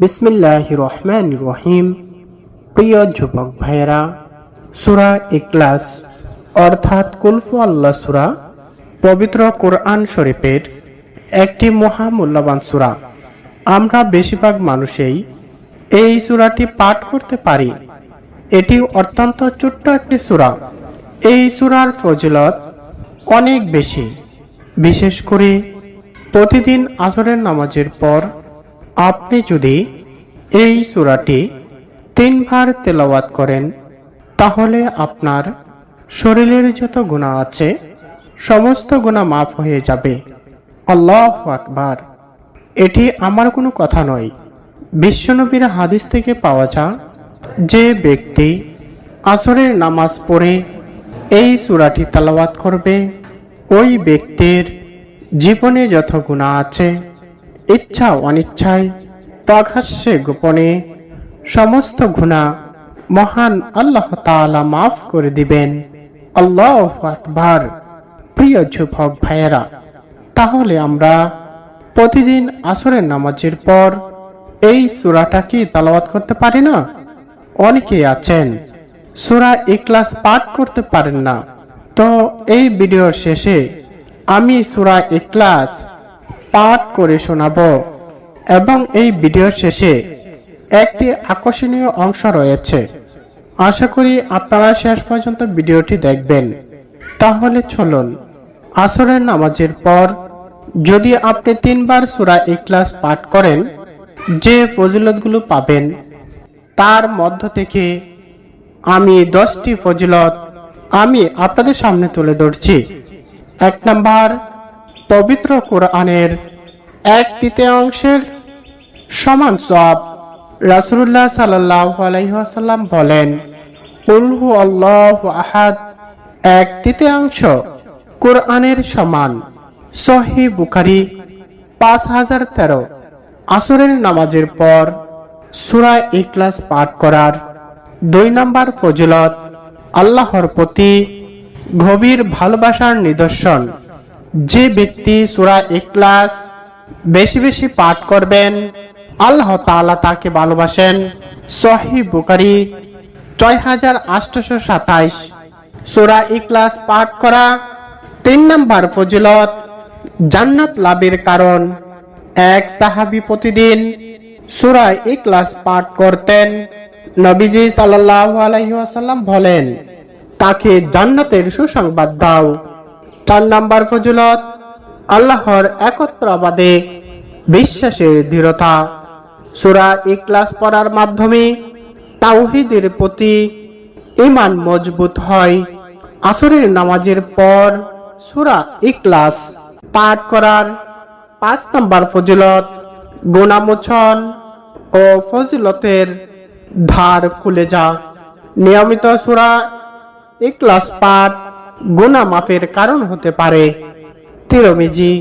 বিসমিল্লাহ রহমান রহিম। প্রিয় যুবক ভাইয়েরা, সুরা ইকলাস অর্থাৎ কুলফু আল্লাহ সুরা, পবিত্র কোরআন শরীফের একটি মহামূল্যবান সুরা। আমরা বেশিরভাগ মানুষেই এই সুরাটি পাঠ করতে পারি। এটি অত্যন্ত ছোট্ট একটি সুরা। এই সুরার ফজিলত অনেক বেশি। বিশেষ করে প্রতিদিন আসরের নামাজের পর আপনি যদি এই সুরাটি তিনবার তেলাওয়াত করেন, তাহলে আপনার শরীরের যত গুণা আছে, সমস্ত গুণা মাফ হয়ে যাবে। আল্লাহ আকবার। এটি আমার কোনো কথা নয়। বিশ্বনবীর হাদিস থেকে পাওয়া যা যে ব্যক্তি আসরের নামাজ পড়ে এই সুরাটি তালাওয়াত করবে, ওই ব্যক্তির জীবনে যত গুণা আছে ইচ্ছা অনিচ্ছায় প্রকাশ্যে গোপনে সমস্ত গুণা মহান আল্লাহ তাআলা মাফ করে দিবেন। আল্লাহ আকবার। প্রিয় যুবক ভাইয়েরা, তাহলে আমরা প্রতিদিন আসরের নামাজের পর এই সুরাটা কি তালাওয়াত করতে পারি না? অনেকেই আছেন, সুরা ইকলাস পাঠ করতে পারেন না। তো এই ভিডিওর শেষে আমি সুরা ইকলাস পাঠ করে শোনাব। এবং এই ভিডিওর শেষে একটি আকর্ষণীয় অংশ রয়েছে। আশা করি আপনারা শেষ পর্যন্ত ভিডিওটি দেখবেন। তাহলে চলুন, আসরের নামাজের পর যদি আপনি তিনবার সুরা ইকলাস পাঠ করেন, যে ফজিলতগুলো পাবেন, তার মধ্য থেকে আমি দশটি ফজিলত আমি আপনাদের সামনে তুলে ধরছি। এক নাম্বার পবিত্র কোরআনের এক তৃতীয়াংশের সমান সব রাসুল্লাহ সাল্লাহ আলাইসাল্লাম বলেন উলহু আল্লাহ আহাদ। এক তৃতীয়াংশ কোরআনের সমান। সহি বুখারি পাঁচ হাজার তেরো। আসরের নামাজের পর সুরা ইকলাস পাঠ করার দুই নম্বর ফজিলত আল্লাহর প্রতি গভীর ভালোবাসার নিদর্শন। যে ব্যক্তি সুরা ইকলাস বেশি বেশি পাঠ করবেন, আল্লাহ তাআলা তাকে ভালোবাসেন। সহি বুকারি ছয় হাজার আটশো সাতাইশ। সুরা ইকলাস পাঠ করা তিন নম্বর ফজিলত, জান্নাত লাভের কারণ। এক সাহাবী প্রতিদিন সুরা ইকলাস পাঠ করতেন। নবীজি সাল্লাল্লাহু আলাইহি ওয়াসাল্লাম বলেন, তাকে জান্নাতের সুসংবাদ দাও। চার নাম্বার ফজিলত, আল্লাহর একত্রাবাদে বিশ্বাসের দৃঢ়তা। সুরা ইকলাস পড়ার মাধ্যমে তাওহিদের প্রতি ইমান মজবুত হয়। আসরের নামাজের পর সুরা ইকলাস পাঠ করার পাঁচ নম্বর ফজিলত, গুণামোচন ও ফজিলতের ধার খুলে যা। নিয়মিত সুরা ইকলাস পাঠ গুণা মাপের কারণ হতে পারে। তিরমিজি,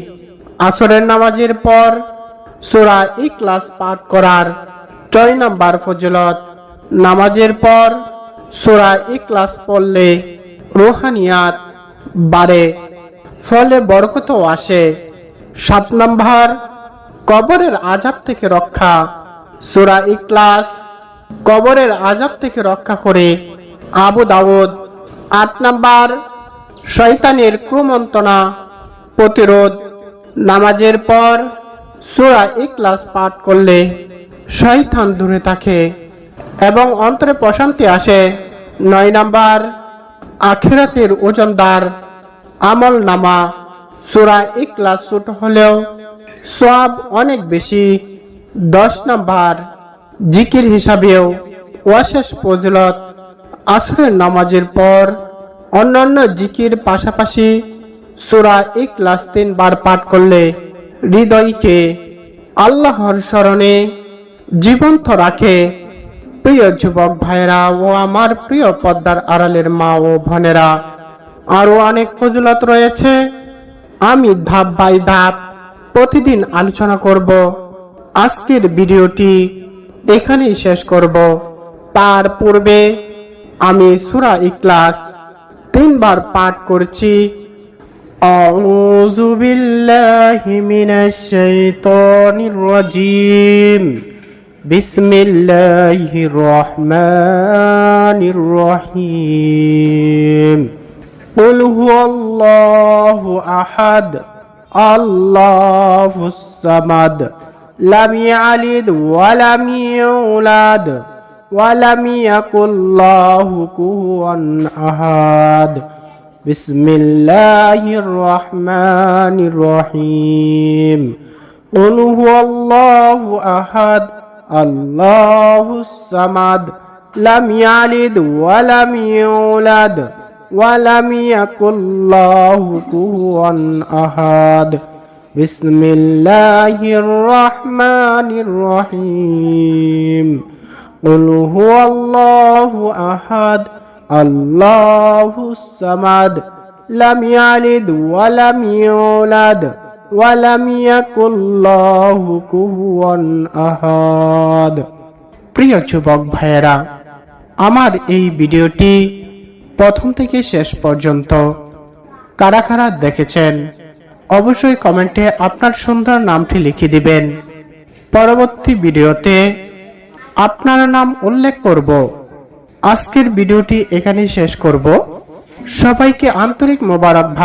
আসরের নামাজের পর সুরা ইকলাস পাঠ করার ছয় নম্বর ফজলত। নামাজের পর সুরা ইকলাস পড়লে রোহানিয়াত বাড়ে, ফলে বরকতও আসে। সাত নম্বর, কবরের আজাব থেকে রক্ষা। সুরা ইকলাস কবরের আজাব থেকে রক্ষা করে আবু দাউদ। আট নাম্বার শয়তানের ক্রমন্তনা প্রতিরোধ। নামাজের পর সুরা ইকলাস পাঠ করলে শয়তান দূরে থাকে এবং অন্তরে প্রশান্তি আসে। নয় নাম্বার, আখিরাতের ওজনদার আমল নামা। সুরা ইকলাস ছোট হলেও সব অনেক বেশি। দশ নাম্বার, জিকির হিসাবেও অশেষ ফজিলত। আসরের নামাজের পর অন্যান্য জিকির পাশাপাশি সুরা ইকলাস তিনবার পাঠ করলে হৃদয়কে আল্লাহর স্মরণে জীবন্ত রাখে। প্রিয় যুবক ভাইরা ও আমার প্রিয় পদ্মার আড়ালের মা ও বোনেরা, আরও অনেক ফজিলত রয়েছে। আমি ধাপ বাই ধাপ প্রতিদিন আলোচনা করব। আজকের ভিডিওটি এখানেই শেষ করব। তার পূর্বে আমি সুরা ইকলাস তিনবার পাঠ করছি أعوذ بالله من الشيطان الرجيم بسم الله الرحمن الرحيم قل هو الله أحد الله الصمد لم يلد ولم يولد ولم يكن له كفوا أحد. بسم الله الرحمن الرحيم. قل هو الله أحد الله الصمد لم يلد ولم يولد ولم يكن له كفوا أحد. بسم الله الرحمن الرحيم. قل هو الله أحد الله الصمد لم يلد ولم يولد ولم يكن له كفوا أحد প্রিয় যুবক ভাইয়েরা আমার এই ভিডিওটি প্রথম থেকে শেষ পর্যন্ত কারা কারা দেখেছেন অবশ্যই কমেন্টে আপনার সুন্দর নামটি লিখে দিবেন পরবর্তী ভিডিওতে আপনার নাম উল্লেখ করব। আজকের ভিডিওটি এখানেই শেষ করব। সবাইকে আন্তরিক মোবারকবাদ।